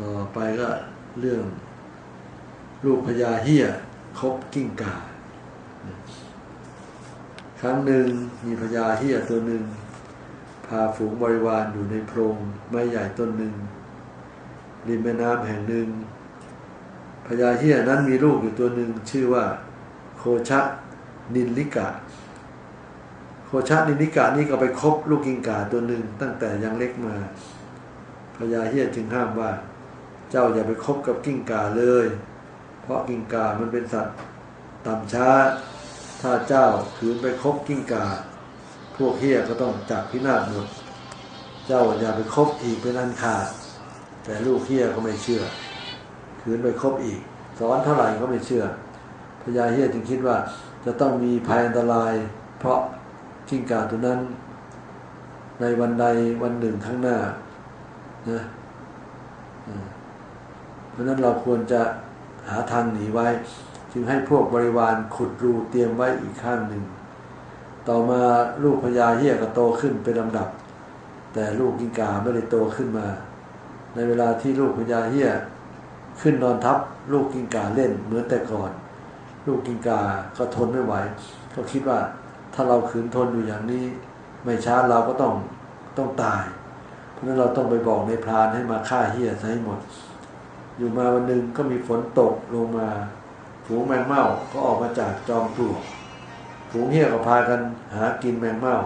ต่อไปก็เรื่องลูกพญาเฮียคบกิ้งกา ครั้งหนึ่งมีพญาเฮียตัวหนึ่ง พาฝูงบริวารอยู่ในโพรงไม้ใหญ่ต้นหนึ่งริมแม่น้ำแห่งหนึ่งพญาเฮียนั้นมีลูกอยู่ตัวหนึ่งชื่อว่า โคชะนินลิกะ โคชะนินลิกะนี่ก็ไปคบลูกกิงกาตัวหนึ่งตั้งแต่ยังเล็กมาพญาเฮียจึงห้ามว่า เจ้าอย่าไปคบกับกิ้งกาเลย เพราะกิ้งกามันเป็นสัตว์ต่ำช้า ถ้าเจ้าขืนไปคบกิ้งกาพวกเฮียก็ต้องจับพินาศหมด เจ้าอย่าไปคบอีกเป็นอันขาด แต่ลูกเฮียก็ไม่เชื่อขืนไปคบอีก สอนเท่าไหร่ก็ไม่เชื่อ พญาเฮียจึงคิดว่าจะต้องมีภัยอันตราย เพราะกิ้งกาตัวนั้น ในวันใดวันหนึ่งข้างหน้านะ เพราะนั้นเราควรจะหาทางหนีไว้ จึงให้พวกบริวารขุดรูเตรียมไว้อีกข้างหนึ่ง ต่อมาลูกพญาเฮียก็โตขึ้นเป็นลำดับ แต่ลูกกิงกาไม่ได้โตขึ้นมา ในเวลาที่ลูกพญาเฮียขึ้นนอนทับลูกกิงกาเล่นเหมือนแต่ก่อน ลูกกิงกาก็ทนไม่ไหว ก็คิดว่าถ้าเราขืนทนอยู่อย่างนี้ ไม่ช้าเราก็ต้องต้องตาย เพราะนั้นเราต้องไปบอกในพรานให้มาฆ่าเฮียซะให้หมด อยู่มาวันหนึ่งก็มีฝนตกลงมา ฝูงแมงเม่าก็ออกมาจากจอมปลวก ฝูงเฮียก็พากันหากินแมงเม่า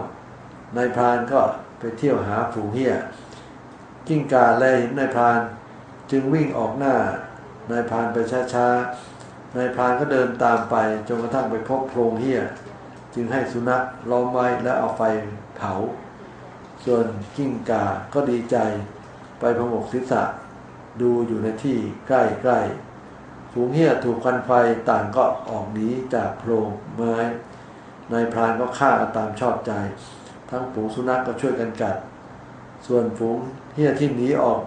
นายพรานก็ไปเที่ยวหาฝูงเฮียกิ้งกาแลเห็นนายพราน จึงวิ่งออกหน้านายพรานไปช้าๆนายพรานก็เดินตามไปจนกระทั่งไปพบโพรงเฮียจึงให้สุนัขล้อมไว้แล้วเอาไฟเผา ส่วนกิ้งกาก็ดีใจไปพงกศีรษะ ดูอยู่ในที่ใกล้ๆฝูงเหี้ยถูกควันไฟต่างก็ออกหนีจากโพรงไม้นายพรานก็ฆ่าตามชอบใจ ทั้งฝูงสุนัขกก็ช่วยกันกัด ส่วนฝูงเหี้ยที่หนีออก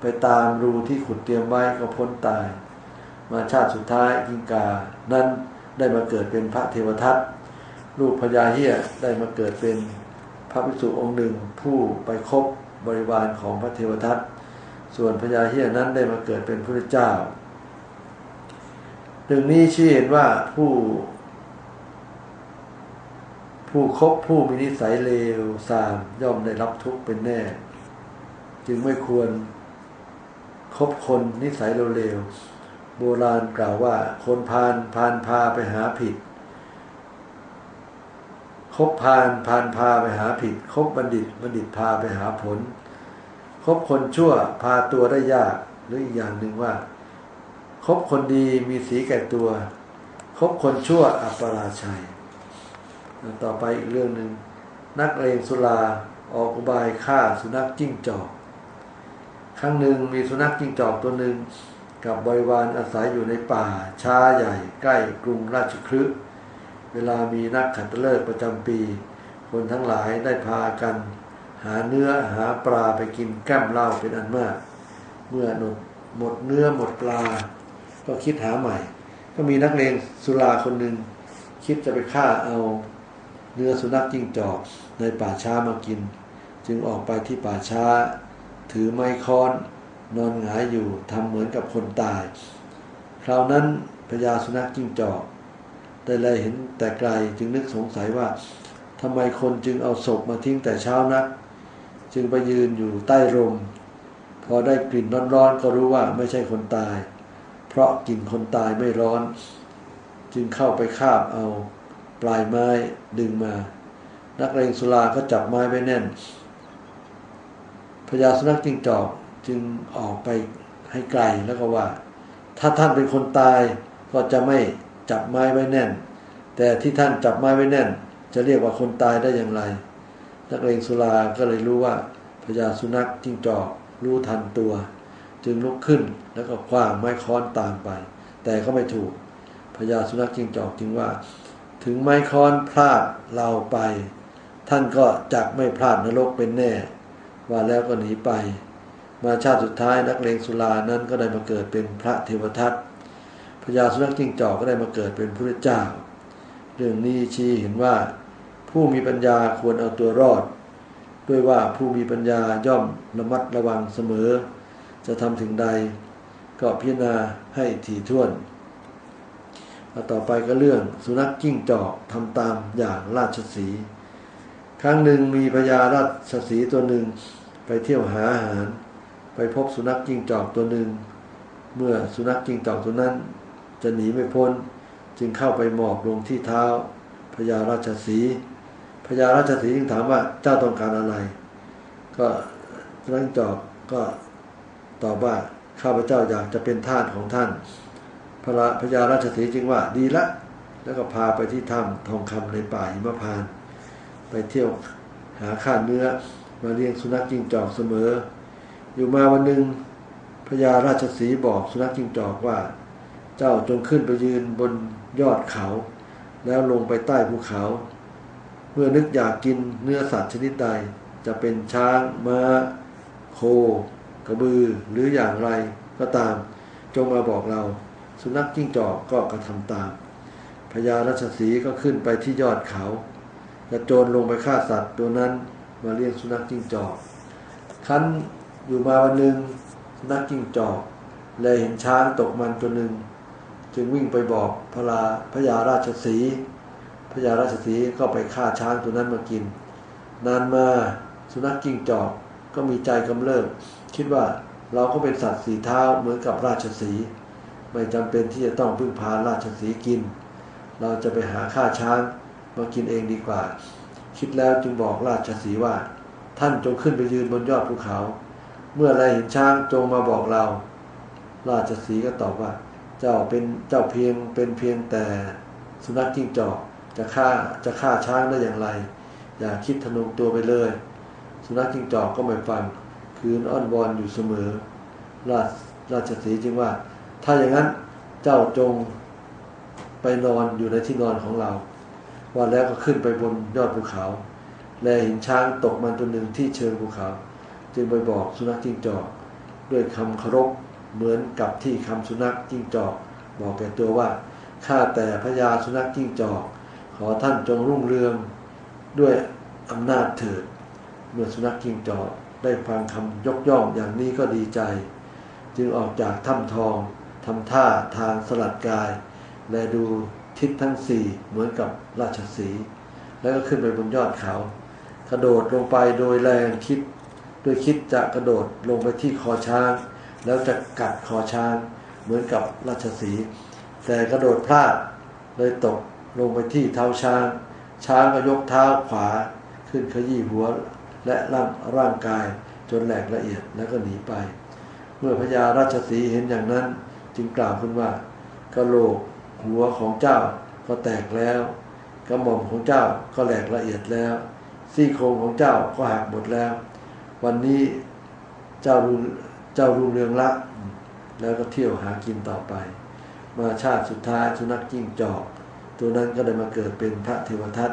ไปตามรูที่ขุดเตรียมไว้ก็พ้นตาย มาชาติสุดท้ายกิงกา นั้นได้มาเกิดเป็นพระเทวทัตลูกพญาเหี้ยได้มาเกิดเป็นพระภิกษุองค์หนึ่งผู้ไปคบบริวารของพระเทวทัต ส่วนพญาเฮียนั้นได้มาเกิดเป็นพระเจ้าหนึ่งนี้ชี้เห็นว่าผู้ ผู้คบผู้มีนิสัยเลวสามย่อมได้รับทุกข์เป็นแน่ จึงไม่ควรคบคนนิสัยเร็วๆโบราณกล่าวว่า คนพานพานพาไปหาผิด คบพานพานพาไปหาผิด คบบัณฑิตบัณฑิตพาไปหาผล คบคนชั่วพาตัวได้ยากหรืออีกอย่างหนึ่งว่าคบคนดีมีสีแก่ตัว คบคนชั่วอัปปราชัย ต่อไปอีกเรื่องหนึ่งนักเลงสุราออกอุบายฆ่าสุนัขจิ้งจอก ครั้งหนึ่งมีสุนัขจิ้งจอกตัวหนึ่งกับบริวารอาศัยอยู่ในป่าช้าใหญ่ใกล้กรุงราชคฤห์เวลามีนักขัตฤกษ์ประจำปี คนทั้งหลายได้พากัน หาเนื้อหาปลาไปกินแก้มเหล้าเป็นอันมาก เมื่อหนดหมดเนื้อหมดปลา ก็คิดหาใหม่ ก็มีนักเลงสุราคนหนึ่งคิดจะไปฆ่าเอาเนื้อสุนัขจิ้งจอกในป่าช้ามากิน จึงออกไปที่ป่าช้า ถือไม้ค้อน นอนหงายอยู่ทำเหมือนกับคนตาย คราวนั้นพญาสุนัขจิ้งจอกได้เลยเห็นแต่ไกลจึงนึกสงสัยว่าทำไมคนจึงเอาศพมาทิ้งแต่เช้านัก จึงไปยืนอยู่ใต้ร่มพอได้กลิ่นร้อนๆก็รู้ว่าไม่ใช่คนตาย เพราะกลิ่นคนตายไม่ร้อน จึงเข้าไปคาบเอาปลายไม้ดึงมา นักเลงสุราก็จับไม้ไว้แน่นพญาสุนัขจิงจอกจึงออกไปให้ไกลแล้วก็ว่า ถ้าท่านเป็นคนตายก็จะไม่จับไม้ไว้แน่น แต่ที่ท่านจับไม้ไว้แน่น จะเรียกว่าคนตายได้อย่างไร นักเลงสุราก็เลยรู้ว่าพญาสุนัขจิ้งจอกรู้ทันตัว จึงลุกขึ้นแล้วก็คว้างไม้ค้อนตามไป แต่ก็ไม่ถูกพญาสุนัขจิ้งจอกจึงว่า ถึงไม้ค้อนพลาดเราไป ท่านก็จักไม่พลาดนรกเป็นแน่ ว่าแล้วก็หนีไป มาชาติสุดท้ายนักเลงสุรานั้นก็ได้มาเกิดเป็นพระเทวทัตพญาสุนัขจิ้งจอกก็ได้มาเกิดเป็นพระเจ้า เรื่องนี้ชี้เห็นว่า ผู้มีปัญญาควรเอาตัวรอด ด้วยว่าผู้มีปัญญาย่อมระมัดระวังเสมอ จะทำถึงใด ก็พิจารณาให้ถี่ถ้วนต่อไปก็เรื่องสุนัขจิ้งจอกทำตามอย่างราชสี ครั้งหนึ่งมีพญาราชสีตัวหนึ่งไปเที่ยวหาอาหาร ไปพบสุนัขจิ้งจอกตัวหนึ่ง เมื่อสุนัขจิ้งจอกตัวนั้น จะหนีไม่พ้น จึงเข้าไปหมอบลงที่เท้าพญาราชสี พญาราชสีจึงถามว่าเจ้าต้องการอะไร ก็สุนัขจิ้งจอกก็ตอบว่าข้าพเจ้าอยากจะเป็นทาสของท่าน พระพญาราชสีจึงว่าดีละ แล้วก็พาไปที่ถ้ำทองคำในป่าหิมพาน ไปเที่ยวหาข้าเนื้อมาเลี้ยงสุนัขจิ้งจอกเสมอ อยู่มาวันหนึ่งพญาราชสีบอกสุนัขจิ้งจอกว่า เจ้าจงขึ้นไปยืนบนยอดเขา แล้วลงไปใต้ภูเขา เมื่อนึกอยากกินเนื้อสัตว์ชนิดใด จะเป็นช้างม้า โค กระบือหรืออย่างไรก็ตาม จงมาบอกเรา สุนัขจิ้งจอกก็กระทำตามพญารัชสีก็ขึ้นไปที่ยอดเขากระโจนลงไปฆ่าสัตว์ตัวนั้นมาเลี้ยงสุนัขจิ้งจอกคันอยู่มาวันหนึ่งสุนัขจิ้งจอกเลยเห็นช้างตกมันตัวหนึ่ง จึงวิ่งไปบอกพระราพญาราชสี พญาราชสีก็ไปฆ่าช้างตัวนั้นมากิน นานมาสุนัขจิ้งจอกก็มีใจกำเริบคิดว่าเราก็เป็นสัตว์สีเท้าเหมือนกับราชสีไม่จำเป็นที่จะต้องพึ่งพาราชสีกิน เราจะไปหาข้าช้างมากินเองดีกว่า คิดแล้วจึงบอกราชสีว่า ท่านจงขึ้นไปยืนบนยอดภูเขา เมื่อไรเห็นช้างจงมาบอกเรา ราชสีก็ตอบว่า เจ้าเป็นเจ้าเพียงเป็นเพียงแต่สุนัขจิ้งจอก จะฆ่าจะฆ่าช้างได้อย่างไร อย่าคิดทะนงตัวไปเลย สุนัขจิ้งจอกก็ไม่ฟังคืนอ้อนวอนอยู่เสมอ ราชราชสีจึงว่า ถ้าอย่างนั้นเจ้าจงไปนอนอยู่ในที่นอนของเรา วันแล้วก็ขึ้นไปบนยอดภูเขา แลเห็นช้างตกมันตัวหนึ่งที่เชิงภูเขา จึงไปบอกสุนัขจิ้งจอก ด้วยคำเคารพเหมือนกับที่คำสุนัขจิ้งจอก บอกแก่ตัวว่าข้าแต่พระยาสุนัขจิ้งจอก อท่านจงรุ่งเรืองด้วยอำนาจเถิดเมื่อสุนัขจิ้งจอกได้ฟังคำยกย่องอย่างนี้ก็ดีใจ จึงออกจากถ้ำทองทำท่าทางสลัดกาย และดูทิศทั้งสี่เหมือนกับราชสี แล้วก็ขึ้นไปบนยอดเขา กระโดดลงไปโดยแรงคิดโดยคิดจะกระโดดลงไปที่คอช้าง แล้วจะกัดคอช้างเหมือนกับราชสี แต่กระโดดพลาดเลยตก ลงไปที่เท้าช้าง ช้างก็ยกเท้าขวา ขึ้นขยี้หัวและร่างร่างกายจนแหลกละเอียดแล้วก็หนีไป เมื่อพญาราชสีเห็นอย่างนั้นจึงกล่าวขึ้นว่ากระโหลกหัวของเจ้าก็แตกแล้วกระหม่อมของเจ้าก็แหลกละเอียดแล้ว ซี่โครงของเจ้าก็หักหมดแล้ว วันนี้เจ้ารุเจ้ารุงเรืองละ แล้วก็เที่ยวหากินต่อไป มาชาติสุดท้ายสุนัขจิ้งจอก ตัวนั้นก็ได้มาเกิดเป็นพระเทวทัต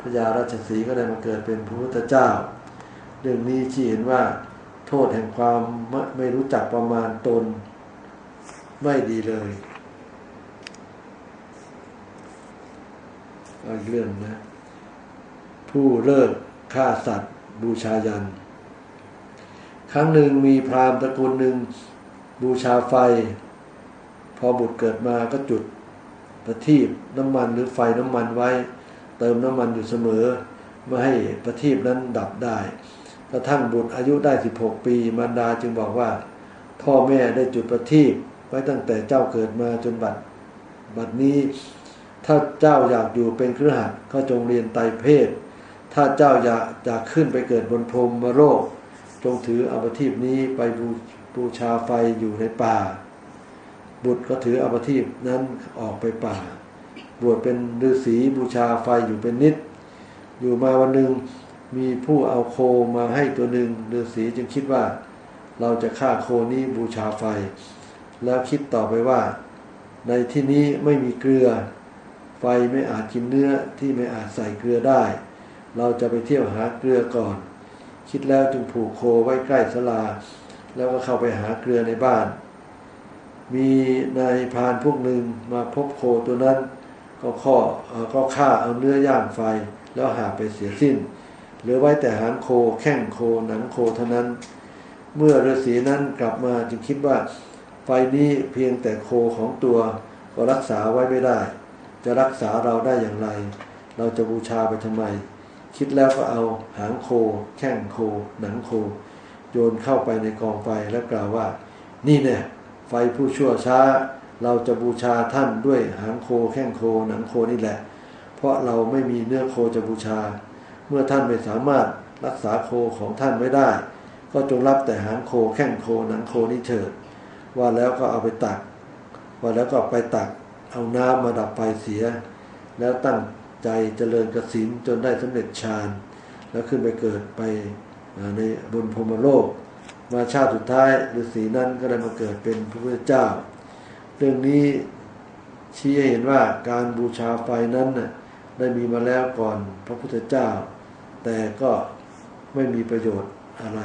พระยาราชสีก็ได้มาเกิดเป็นพระพุทธเจ้า เรื่องนี้ชี้เห็นว่า โทษแห่งความไม่รู้จักประมาณตนไม่ดีเลยอีกเรื่องนะ ผู้เลิกฆ่าสัตว์ บูชายัน ครั้งหนึ่งมีพราหมณ์ตระกูลหนึ่งบูชาไฟ พอบุตรเกิดมาก็จุด ประทีปน้ำมันหรือไฟน้ำมันไว้ เติมน้ำมันอยู่เสมอไม่ให้ประทีปนั้นดับได้ กระทั่งบุตรอายุได้ 16 ปีมารดาจึงบอกว่า พ่อแม่ได้จุดประทีปไว้ตั้งแต่เจ้าเกิดมาจนบัดบัดนี้ ถ้าเจ้าอยากอยู่เป็นเครือขัดก็จงเรียนไตเพศ ถ้าเจ้าอยากอยากขึ้นไปเกิดบนพรมมโลก จงถืออภทีปนี้ไปบูบูชาไฟอยู่ในป่า บุตรก็ถืออภทีปนั้นออกไปป่า บวชเป็นฤาษีบูชาไฟอยู่เป็นนิด อยู่มาวันหนึ่งมีผู้เอาโคมาให้ตัวหนึ่งฤาษีจึงคิดว่า เราจะฆ่าโคนี้บูชาไฟ แล้วคิดต่อไปว่า ในที่นี้ไม่มีเกลือ ไฟไม่อาจกินเนื้อที่ไม่อาจใส่เกลือได้ เราจะไปเที่ยวหาเกลือก่อน คิดแล้วจึงผูกโคไว้ใกล้สลา แล้วก็เข้าไปหาเกลือในบ้าน มีนายพานพวกหนึ่งมาพบโคตัวนั้น ก็ข้อก็ฆ่าเอาเนื้อย่างไฟแล้วหาไปเสียสิ้น เหลือไว้แต่หางโคแข้งโคหนังโคเท่านั้น เมื่อฤาษีนั้นกลับมาจึงคิดว่า ไฟนี้เพียงแต่โคของตัวก็รักษาไว้ไม่ได้ จะรักษาเราได้อย่างไร เราจะบูชาไปทำไม คิดแล้วก็เอาหางโค แข้งโค หนังโค โยนเข้าไปในกองไฟแล้วกล่าวว่า นี่เนี่ย ไฟผู้ชั่วช้า เราจะบูชาท่านด้วยหางโคแข้งโคหนังโคนี่แหละ เพราะเราไม่มีเนื้อโคจะบูชา เมื่อท่านไม่สามารถรักษาโคของท่านไว้ได้ ก็จงรับแต่หางโคแข้งโคหนังโคนี่เถิด ว่าแล้วก็เอาไปตัก ว่าแล้วก็ไปตักเอาน้ำมาดับไฟเสีย แล้วตั้งใจเจริญกสินจนได้สำเร็จฌานแล้วขึ้นไปเกิดไปในบนพรมโลก มาชาติสุดท้ายฤาษีนั้นก็ได้มาเกิดเป็นพระพุทธเจ้า เรื่องนี้ชี้ให้เห็นว่าการบูชาไฟนั้นได้มีมาแล้วก่อนพระพุทธเจ้า แต่ก็ไม่มีประโยชน์อะไร